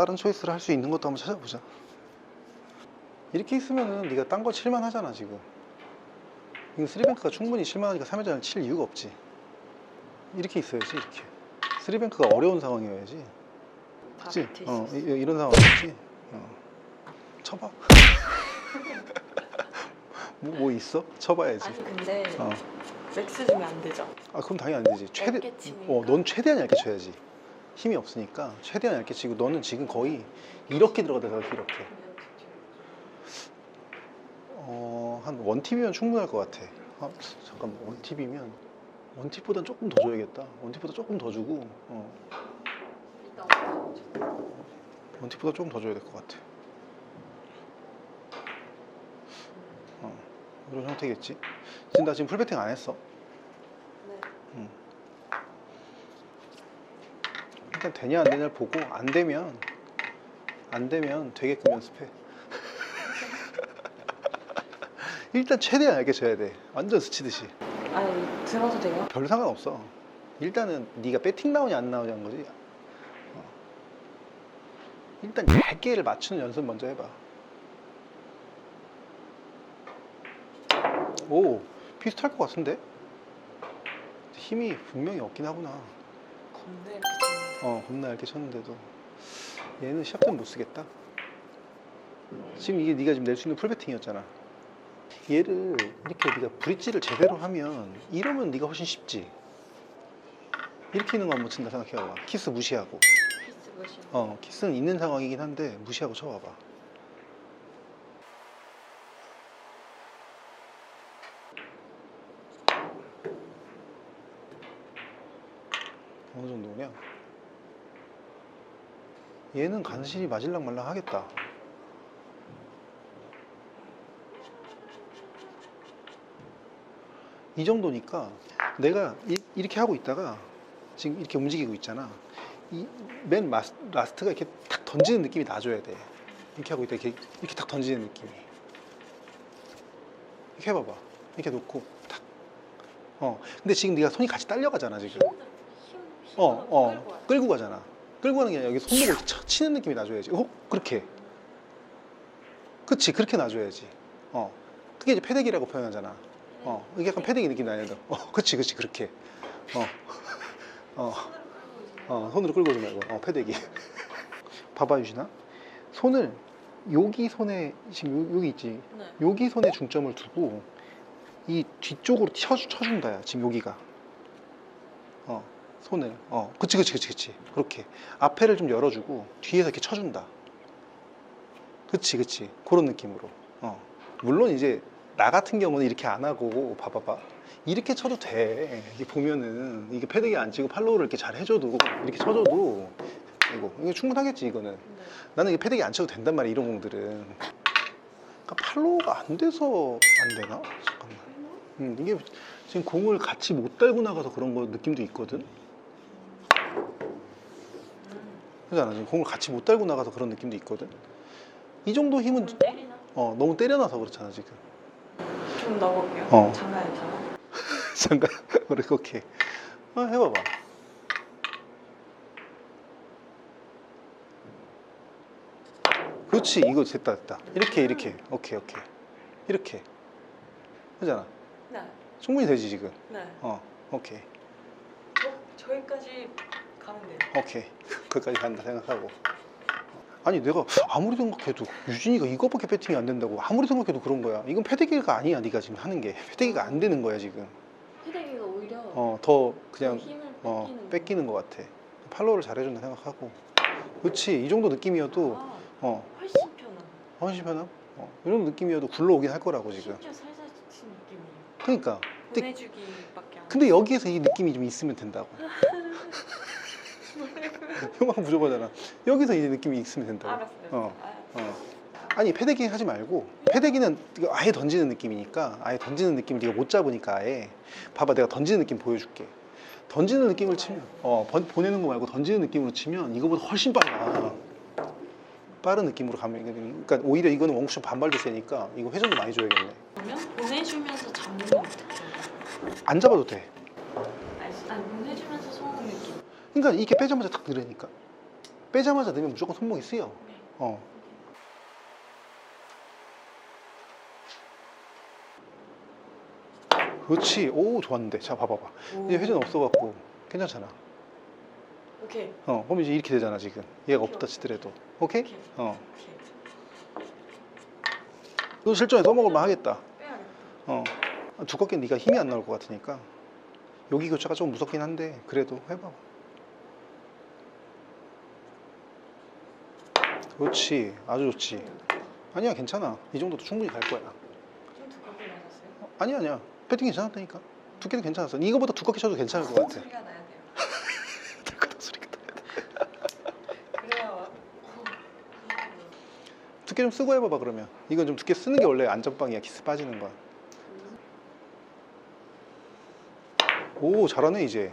3회전 말고 또 다른 초이스를 할 수 있는 것도 한번 찾아보자. 이렇게 있으면은 네가 딴 거 칠만 하잖아 지금. 이거 쓰리뱅크가 충분히 칠만하니까 3회전을 칠 이유가 없지. 이렇게 있어야지 이렇게. 쓰리뱅크가 어려운 상황이어야지. 그치? 어, 이, 이런 상황이지. 어. 쳐봐. 뭐, 뭐 있어? 쳐봐야지. 아니 근데 어. 맥스 주면 안 되죠? 아 그럼 당연히 안 되지. 최대. 어, 넌 최대한 얇게 쳐야지. 힘이 없으니까 최대한 얇게 치고 너는 지금 거의 이렇게 들어가다 이렇게 이렇게. 어, 한 원팁이면 충분할 것 같아. 아, 잠깐 원팁이면 원팁보단 조금 더 줘야겠다. 원팁보다 조금 더 주고 어, 원팁보다 조금 더 줘야 될 것 같아. 어, 이런 형태겠지. 지금 나 지금 풀배팅 안 했어. 네. 일단 되냐 안 되냐를 보고 안 되면 안 되면 되게끔 연습해. 일단 최대한 얇게 쳐야 돼. 완전 스치듯이. 아니 들어도 돼요? 별 상관없어. 일단은 네가 배팅 나오냐 안 나오냐는 거지. 어. 일단 얇게를 맞추는 연습 먼저 해봐. 오 비슷할 것 같은데? 힘이 분명히 없긴 하구나. 치는데 어 겁나 얇게 쳤는데도 얘는 시합 때는 못 쓰겠다. 지금 이게 네가 지금 낼 수 있는 풀배팅이었잖아. 얘를 이렇게 네가 브릿지를 제대로 하면 이러면 네가 훨씬 쉽지. 이렇게 있는 거 한번 친다 생각해봐. 키스 무시하고. 피스 것이 어 키스는 있는 상황이긴 한데 무시하고 쳐봐봐. 어느 정도냐? 얘는 간신히 맞을랑 말랑 하겠다. 이 정도니까 내가 이, 렇게 하고 있다가 지금 이렇게 움직이고 있잖아. 이 맨 라스트가 이렇게 탁 던지는 느낌이 나줘야 돼. 이렇게 하고 있다 이렇게 이렇게 탁 던지는 느낌이. 이렇게 해봐봐. 이렇게 놓고 탁. 어. 근데 지금 네가 손이 같이 딸려가잖아 지금. 어, 어, 끌고 가잖아. 끌고 가는 게 아니라 여기 손목을 쳐- 치는 느낌이 나줘야지. 어, 그렇게. 그치, 그렇게 놔줘야지. 어, 그게 이제 패대기라고 표현하잖아. 어, 이게 약간 패대기 느낌 나는데. 어, 그치, 그치, 그렇게. 어, 어, 어, 손으로 끌고 오지 말고, 어, 패대기. 봐봐, 유진아. 손을 여기 손에 지금 요- 여기 있지. 네. 여기 손에 중점을 두고 이 뒤쪽으로 쳐, 쳐준다야 지금 여기가 어 손을. 어 그치 그치 그치 그치. 그렇게. 앞에를 좀 열어주고 뒤에서 이렇게 쳐준다. 그치 그치. 그런 느낌으로. 어. 물론 이제 나 같은 경우는 이렇게 안 하고 봐봐봐. 이렇게 쳐도 돼. 이게 보면은. 이게 패드기 안 치고 팔로우를 이렇게 잘 해줘도 이렇게 쳐줘도 이거 이게 충분하겠지 이거는. 네. 나는 이게 패드기 안 쳐도 된단 말이야 이런 공들은. 그러니까 팔로우가 안 돼서 안 되나? 잠깐만. 음, 이게 지금 공을 같이 못 달고 나가서 그런 거 느낌도 있거든 그잖아 지금 공을 같이 못 달고 나가서 그런 느낌도 있거든. 이 정도 힘은 때리나? 어, 너무 때려놔서 그렇잖아 지금. 좀 넣어볼게요. 어. 장난 잠깐 그렇게 어, 해봐봐. 그렇지 이거 됐다 됐다. 이렇게 이렇게. 오케이 오케이. 이렇게. 하잖아. 네. 충분히 되지 지금. 네. 어 오케이. 어, 저기까지 가면 돼요 오케이. 거기까지 간다 생각하고. 아니 내가 아무리 생각해도 유진이가 이거밖에 배팅이 안 된다고 아무리 생각해도 그런 거야. 이건 패대기가 아니야 네가 지금 하는 게. 패대기가 안 되는 거야 지금. 헤데기가 오히려 어 더 그냥 힘을 어 뺏기는 뺏기는 것 같아. 팔로우를 잘해준다 생각하고. 그렇지 이 정도 느낌이어도 아, 어. 훨씬 편함. 훨씬 편함? 어, 이런 느낌이어도 굴러오긴 할 거라고 지금. 심지어 살살 친 느낌이에요. 그러니까. 근데, 보내주기밖에 안 근데 여기에서 이 느낌이 좀 있으면 된다고 형하고 부족하잖아. 여기서 이 느낌이 있으면 된다고 알았어요 어. 아, 어. 아니 패대기 하지 말고 패대기는 아예 던지는 느낌이니까 아예 던지는 느낌을 네가 못 잡으니까 아예. 봐봐 내가 던지는 느낌 보여줄게. 던지는 느낌을 치면 어 번- 보내는 거 말고 던지는 느낌으로 치면 이거보다 훨씬 빨라. 빠른 느낌으로 가면 그러니까 오히려 이거는 원쿠션 반발도 세니까 이거 회전도 많이 줘야겠네. 그러면 보내주면서 잡는 거 안 잡아도 돼 아니, 아니 보내주면서 쏘는 느낌 그러니까 이렇게 빼자마자 탁 늘으니까 빼자마자 넣으면 무조건 손목이 쓰여. 네. 어. 그렇지. 오, 좋았는데. 자, 봐봐봐. 이제 회전 없어갖고 괜찮잖아. 오케이. 어, 그럼 이제 이렇게 되잖아, 지금. 얘가 없다 치더라도. 오케이? 오케이. 어. 너 실전에 써먹을만 하겠다. 빼야겠다. 어. 두껍게 네가 힘이 안 나올 것 같으니까. 여기 교차가 좀 무섭긴 한데, 그래도 해봐. 그렇지. 아주 좋지. 아니야, 괜찮아. 이 정도도 충분히 갈 거야. 좀 두껍게 맞았어요? 어, 아니야, 아니야. 배팅 괜찮았다니까. 두께는 괜찮았어. 이거보다 두껍게 쳐도 괜찮을 것 같아. 소리가 나야 돼요. 그 소리가 나. 그래야 두께 좀 쓰고 해봐봐 그러면. 이건 좀 두께 쓰는 게 원래 안전빵이야. 키스 빠지는 거야. 오 잘하네 이제.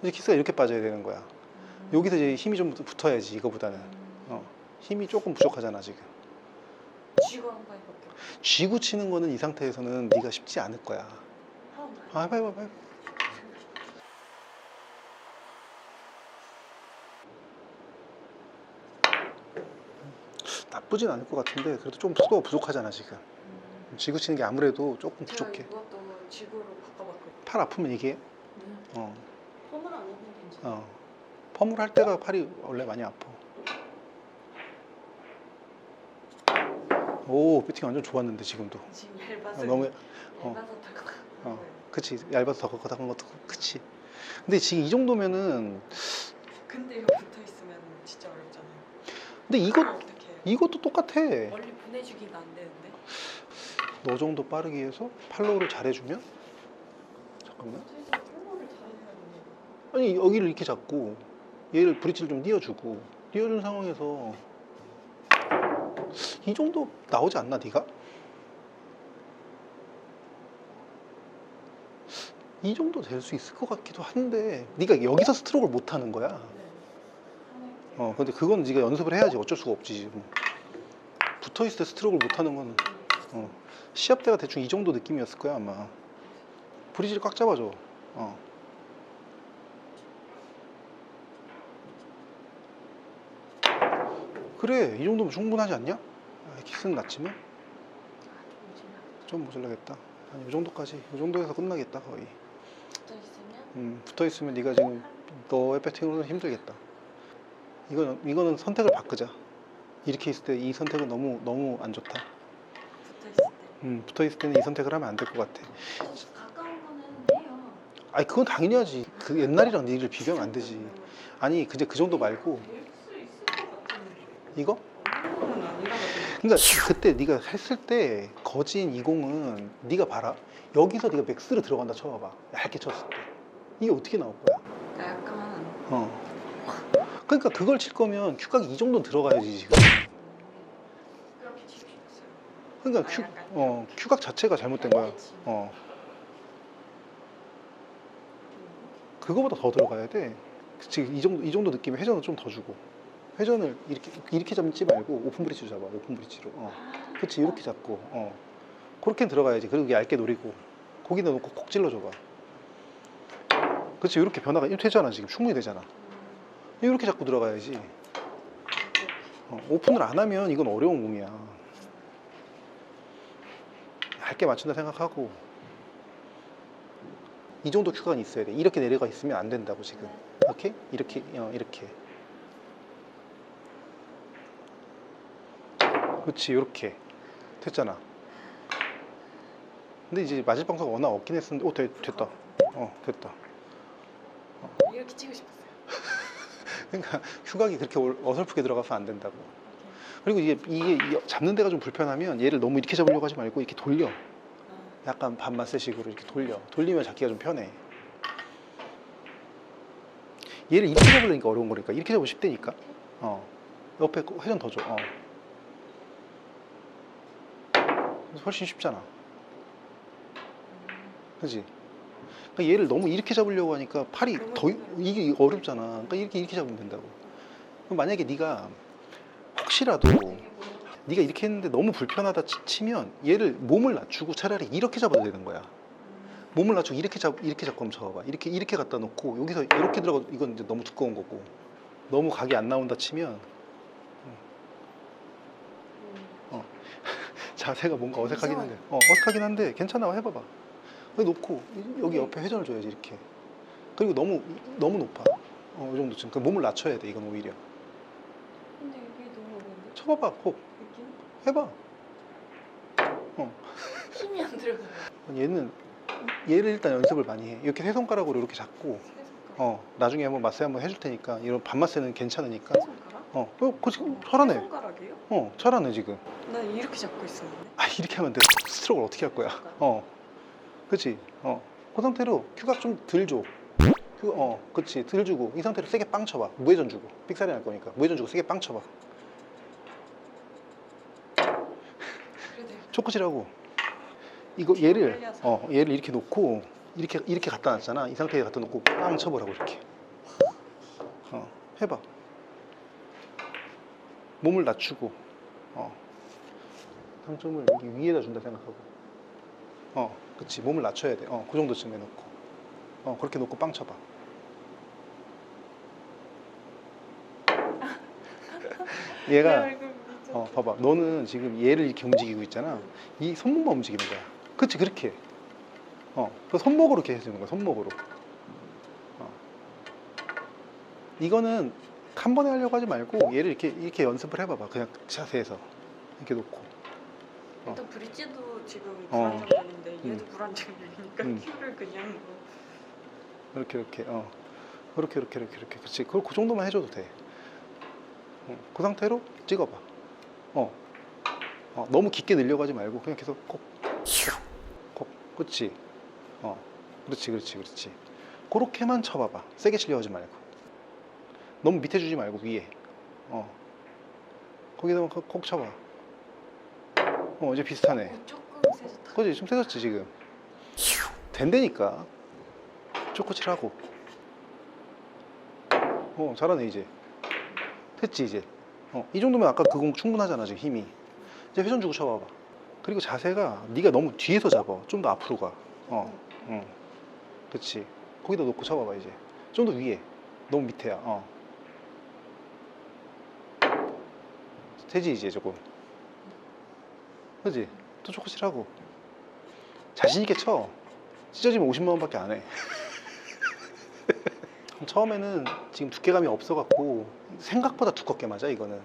이제 키스가 이렇게 빠져야 되는 거야. 여기서 이제 힘이 좀 붙어야지 이거보다는. 어. 힘이 조금 부족하잖아 지금. 쥐고 한번 해볼게요. 쥐고 치는 거는 이 상태에서는 네가 쉽지 않을 거야. 아, 해봐 해봐 해봐. 나쁘진 않을 것 같은데 그래도 좀 속도가 부족하잖아 지금. 쥐고 치는 게 아무래도 조금 제가 부족해. 이것도 쥐고로 바꿔봤거든요. 팔 아프면 얘기해. 네. 어. 폼을 안 해도 괜찮아요. 어. 펌을 할 때가 팔이 원래 많이 아파. 오, 배팅 완전 좋았는데 지금도. 지금 얇아서 아, 너무 얇아서 덜컥. 어. 그치 얇아서 더 걷어간 것도 그치. 근데 지금 이 정도면은 근데 이거 붙어 있으면 진짜 어렵잖아요. 근데 이것 어떻게 해요? 이것도 똑같아. 멀리 보내주기가 안 되는데. 너 정도 빠르게 해서 팔로우를 잘해주면 잠깐만. 그래서 팔로우를 잘해야 되네요. 아니 여기를 이렇게 잡고 얘를 브릿지를 좀 띄워주고 띄워준 상황에서 이 정도 나오지 않나 네가? 이 정도 될 수 있을 것 같기도 한데 네가 여기서 스트로크를 못 하는 거야. 어 근데 그건 네가 연습을 해야지 어쩔 수가 없지 지금. 붙어 있을 때 스트로크를 못 하는 거는 어. 시합 때가 대충 이 정도 느낌이었을 거야 아마. 브릿지를 꽉 잡아줘. 어. 그래 이 정도면 충분하지 않냐? 아, 키스는 낮지만 좀 모자라겠다. 한 이 정도까지 이 정도에서 끝나겠다 거의. 붙어 있으면 음, 붙어 있으면 네가 지금 너의 배팅으로는 힘들겠다. 이거는 이거는 선택을 바꾸자. 이렇게 있을 때 이 선택은 너무 너무 안 좋다. 붙어 있을 때. 음, 붙어 있을 때는 이 선택을 하면 안 될 것 같아. 가까운 거는 해요. 아니 그건 당연하지. 그 옛날이랑 니를 비교하면 안 되지. 아니 그제 그 정도 말고. 이거? 없는 건 아니라가지고. 그러니까 그때 네가 했을 때 거진 20은 네가 봐라. 여기서 네가 맥스로 들어간다 쳐봐봐. 얇게 쳤을 때 이게 어떻게 나올 거야? 약간 어. 그러니까 그걸 칠 거면 큐각이 이 정도는 들어가야지 지금. 그렇게 치고 싶었어요. 그러니까 큐, 어, 큐각 자체가 잘못된 거야. 어. 그거보다 더 들어가야 돼. 그치, 이 정도, 이 정도 느낌에 회전을 좀 더 주고. 회전을 이렇게, 이렇게 잡지 말고 오픈 브릿지로 잡아, 오픈 브릿지로. 어. 그치, 이렇게 잡고. 어. 그렇게 들어가야지. 그리고 얇게 노리고. 거기다 놓고 콕 찔러줘봐. 그치, 이렇게 변화가 되잖아, 지금. 충분히 되잖아. 이렇게 잡고 들어가야지. 어, 오픈을 안 하면 이건 어려운 공이야. 얇게 맞춘다 생각하고. 이 정도 큐가 있어야 돼. 이렇게 내려가 있으면 안 된다고 지금. 오케이? 이렇게 어, 이렇게. 그렇지 이렇게 됐잖아. 근데 이제 맞을 방사가 워낙 없긴 했었는데, 오 됐, 됐다. 어 됐다. 이렇게 치고 싶었어요. 그러니까 휴각이 그렇게 올- 어설프게 들어가서 안 된다고. 그리고 이게 이게 이 잡는 데가 좀 불편하면 얘를 너무 이렇게 잡으려고 하지 말고 이렇게 돌려. 아, 약간 반마세식으로 이렇게 돌려. 돌리면 잡기가 좀 편해. 얘를 이렇게 잡으려니까 어려운 거니까 이렇게 잡으면 쉽다니까. 어. 옆에 거- 회전 더 줘. 어. 그래서 훨씬 쉽잖아. 그지? 그러니까 얘를 너무 이렇게 잡으려고 하니까 팔이 더 이게 어렵잖아. 그러니까 이렇게 이렇게 잡으면 된다고. 그럼 만약에 네가 혹시라도 네가 이렇게 했는데 너무 불편하다 치- 치면 얘를 몸을 낮추고 차라리 이렇게 잡아도 되는 거야. 몸을 낮추고 이렇게 잡 이렇게 잡고 한번 잡아봐. 이렇게 이렇게 갖다 놓고 여기서 이렇게 들어가 이건 이제 너무 두꺼운 거고 너무 각이 안 나온다 치면 음. 자세가 뭔가 어색하긴. 한데 어, 어색하긴 한데 괜찮아 해봐봐 여기 놓고 여기 네. 옆에 회전을 줘야지 이렇게 그리고 너무 너무 높아 어, 이 정도쯤 그 몸을 낮춰야 돼 이건 오히려 근데 이게 너무 어려운데? 쳐봐봐 콕 여기 해봐 힘이 안 들어가요. 얘는 얘를 일단 연습을 많이 해 이렇게 세 손가락으로 이렇게 잡고. 어 나중에 한번 마세 한번 해줄 테니까 이런 반마세는 괜찮으니까? 어, 어, 그 지금 세 잘하네 손가락이에요? 어 잘하네 지금 난 이렇게 잡고 있었는데. 아 이렇게 하면 돼 스트로크를 어떻게 할 거야 어 그치 어그 상태로 큐각 좀 덜 줘. 그, 어, 그치. 덜 주고, 이 상태로 세게 빵 쳐봐. 무회전 주고. 삑사리 날 거니까. 무회전 주고 세게 빵 쳐봐. 초크치라고. 이거 얘를. 어, 얘를 이렇게 놓고, 이렇게, 이렇게 갖다 놨잖아. 이 상태에 갖다 놓고 빵 쳐보라고, 이렇게. 어, 해봐. 몸을 낮추고, 어. 상점을 위에다 준다 생각하고. 어, 그치. 몸을 낮춰야 돼. 어, 그 정도쯤에 놓고. 어, 그렇게 놓고 빵 쳐봐. 얘가. 어 봐봐 너는 지금 얘를 이렇게 움직이고 있잖아 이 손목만 움직이는 거야 그치 그렇게 어그 손목으로 이렇게 해주는 거야 손목으로 어. 이거는 한 번에 하려고 하지 말고 얘를 이렇게 이렇게 연습을 해봐봐 그냥 자세에서 이렇게 놓고 일단 브릿지도 지금 어. 불안정적인데 얘도 음. 불안정적이니까 음. 큐를 그냥 뭐 이렇게 이렇게 어 그렇게 이렇게 이렇게 이렇게 그렇지 그, 그 정도만 해줘도 돼. 어, 그 상태로 찍어봐. 어. 어 너무 깊게 늘려고 하지 말고 그냥 계속 콕, 콕, 그렇지. 어, 그렇지, 그렇지, 그렇지. 그렇게만 쳐봐봐. 세게 치려고 하지 말고. 너무 밑에 주지 말고 위에. 어. 거기다만 콕- 콕 쳐봐. 어 이제 비슷하네. 어, 조금 세졌다. 그지 좀 세졌지 지금. 된다니까. 초코칠하고. 어 잘하네 이제. 됐지 이제. 어 이 정도면 아까 그 공 충분하잖아 지금 힘이. 이제 회전 주고 쳐봐봐. 그리고 자세가 네가 너무 뒤에서 잡아. 좀 더 앞으로 가. 어, 응. 그렇지. 거기다 놓고 쳐봐봐 이제. 좀 더 위에. 너무 밑에야. 어. 되지 이제 조금. 그지? 또 초코칠하고. 자신 있게 쳐. 찢어지면 50만 원밖에 안 해. 처음에는 지금 두께감이 없어갖고 생각보다 두껍게 맞아 이거는.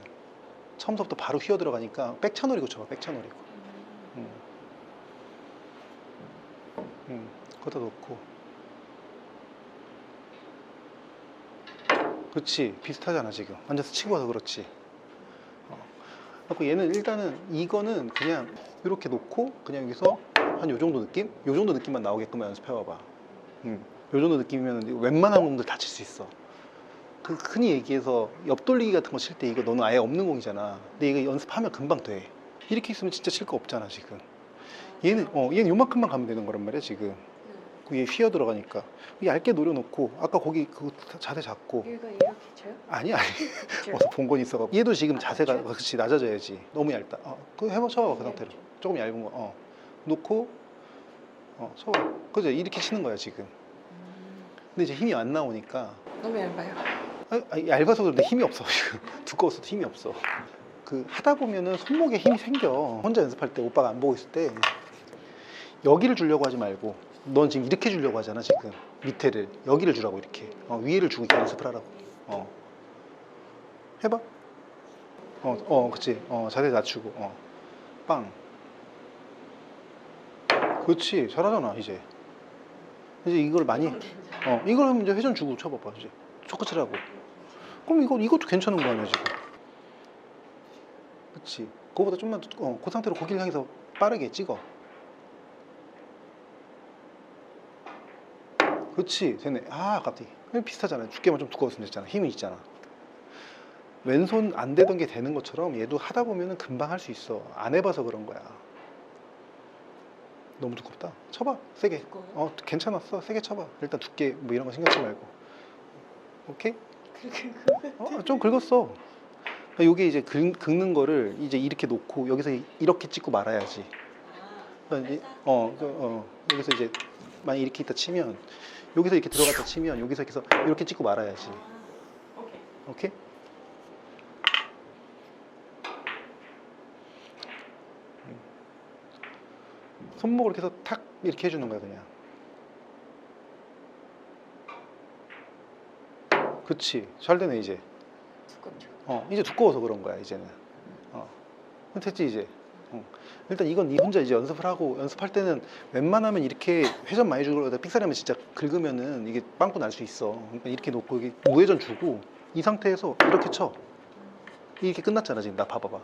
처음부터 바로 휘어 들어가니까 백차놀이고 쳐봐 백차놀이고. 음. 음, 거기다 놓고. 그렇지 비슷하잖아 지금. 앉아서 치고 와서 그렇지. 어. 그래서 얘는 일단은 이거는 그냥 이렇게 놓고 그냥 여기서 한 요 정도 느낌? 요 정도 느낌만 나오게끔 연습해 봐봐. 음. 요 정도 느낌이면 웬만한 공들 다칠 수 있어. 그 흔히 얘기해서 옆돌리기 같은 거 칠 때 이거 너는 아예 없는 공이잖아. 근데 이거 연습하면 금방 돼. 이렇게 있으면 진짜 칠 거 없잖아 지금. 얘는 어 얘는 요만큼만 가면 되는 거란 말이야 지금. 그 위에 휘어 들어가니까. 얇게 노려놓고 아까 거기 그 자세 잡고. 얘가 이렇게 쳐요? 아니 아니? 어서 본건 있어가지고. 얘도 지금 아, 자세가 그쵸? 그렇지 낮아져야지. 너무 얇다. 어, 그거 해봐 쳐봐 그 상태로. 조금 얇은 거 어. 놓고 어 쳐봐. 그죠? 이렇게 치는 거야 지금. 음, 근데 이제 힘이 안 나오니까. 너무 얇아요. 아, 아, 얇아서 그런데 힘이 없어 지금. 두꺼워서 힘이 없어. 그 하다 보면은 손목에 힘이 생겨. 혼자 연습할 때 오빠가 안 보고 있을 때 여기를 주려고 하지 말고 넌 지금 이렇게 주려고 하잖아 지금. 밑에를. 여기를 주라고 이렇게. 어, 위에를 주고 이렇게 연습을 하라고. 어. 해봐. 어, 어 그치. 어 자세 낮추고. 어 빵. 그렇지 잘하잖아 이제. 이제 이걸 많이 어 이걸 하면 이제 회전 주고 쳐봐봐 이제. 초코치라고. 그럼 이거 이것도 괜찮은 거 아니야 지금? 그치. 그거보다 좀만 더- 어, 그 상태로 고기를 향해서 빠르게 찍어 그렇지 되네 아 그냥 비슷하잖아 두께만 좀 두꺼웠으면 됐잖아. 힘이 있잖아. 왼손 안 되던 게 되는 것처럼 얘도 하다 보면은 금방 할 수 있어. 안 해봐서 그런 거야. 너무 두껍다. 쳐봐. 세게? 어 괜찮았어. 세게 쳐봐. 일단 두께 뭐 이런 거 신경 쓰지 말고. 오케이? 어, 좀 긁었어. 요게 이제 긁, 긁는 거를 이제 이렇게 놓고 여기서 이렇게 찍고 말아야지. 그러니까 이제, 어, 그, 어, 여기서 이제 만약 이렇게 있다 치면 여기서 이렇게 들어갔다 치면 여기서 이렇게 해서 이렇게 찍고 말아야지 오케이. 손목을 이렇게 해서 탁 이렇게 해주는 거야 그냥. 그치 잘 되네 이제. 두껍죠. 어 이제 두꺼워서 그런 거야 이제는. 어 됐지 이제. 어. 일단 이건 니 혼자 이제 연습을 하고 연습할 때는 웬만하면 이렇게 회전 많이 주고 그러다 삑사리하면 진짜 긁으면은 이게 빵꾸 날 수 있어. 그러니까 이렇게 놓고 이게 무회전 주고 이 상태에서 이렇게 쳐. 이렇게 끝났잖아 지금 나 봐봐봐.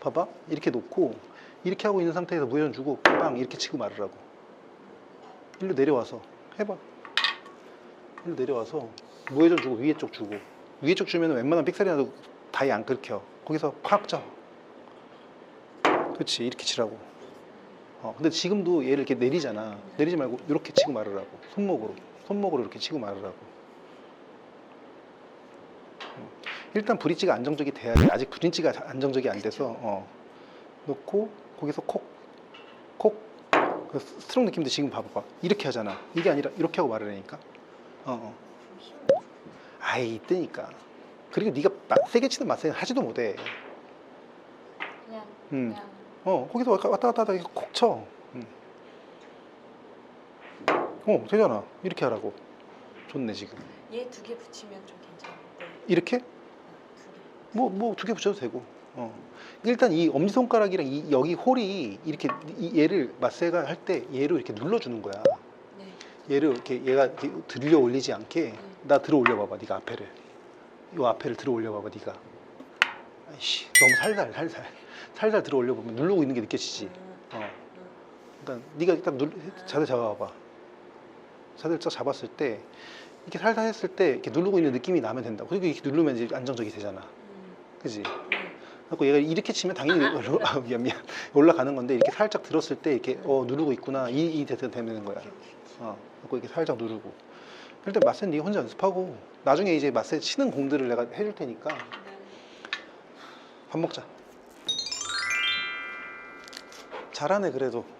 봐봐 이렇게 놓고 이렇게 하고 있는 상태에서 무회전 주고 빵 이렇게 치고 말으라고. 일로 내려와서 해봐. 일로 내려와서 무회전 주고 위에 쪽 주고 위에 쪽 주면 웬만한 삑사리 나도 다이 안 긁혀. 거기서 팍 쳐. 그렇지 이렇게 치라고. 어, 근데 지금도 얘를 이렇게 내리잖아. 내리지 말고 이렇게 치고 말으라고. 손목으로. 손목으로 이렇게 치고 말으라고. 음. 일단 브릿지가 안정적이 돼야 돼. 아직 브릿지가 안정적이 안 돼서 어. 놓고 거기서 콕, 콕. 그 스트롱 느낌도 지금 봐봐봐. 이렇게 하잖아. 이게 아니라 이렇게 하고 말하라니까. 어, 어. 아이 이때니까. 그리고 네가 마- 세게 치는 맛에 하지도 못해. 그냥 음. 그냥 어 거기서 왔다 갔다 이렇게 콕 쳐. 음. 어 되잖아. 이렇게 하라고. 좋네 지금. 얘 두 개 붙이면 좀 괜찮은데 이렇게? 두 개. 뭐뭐 두 개 붙여도 되고. 어. 일단 이 엄지 손가락이랑 이 여기 홀이 이렇게 이- 얘를 마세가 할 때 얘로 이렇게 눌러주는 거야. 네. 얘를 이렇게 얘가 이렇게 들려 올리지 않게 나 들어 올려 봐봐. 네가 앞에를. 요 앞에를 들어 올려 봐봐. 네가. 아이씨 너무 살살 살살 살살 들어 올려 보면 누르고 있는 게 느껴지지. 음, 어. 음. 그러니까 네가 딱 눌, 자세 잡아봐. 자세를 딱 잡았을 때 이렇게 살살 했을 때 이렇게 누르고 있는 느낌이 나면 된다. 그리고 이렇게 누르면 이제 안정적이 되잖아. 음. 그지? 네. 그래서 얘가 이렇게 치면 당연히 올라, 아, 미안 미안 올라가는 건데 이렇게 살짝 들었을 때 이렇게 어 누르고 있구나 이, 이 대표 되는 거야. 어, 그리고 이렇게 살짝 누르고. 일단 마세는 네가 혼자 연습하고 나중에 이제 마세 치는 공들을 내가 해줄 테니까 네. 밥 먹자. 잘하네 그래도.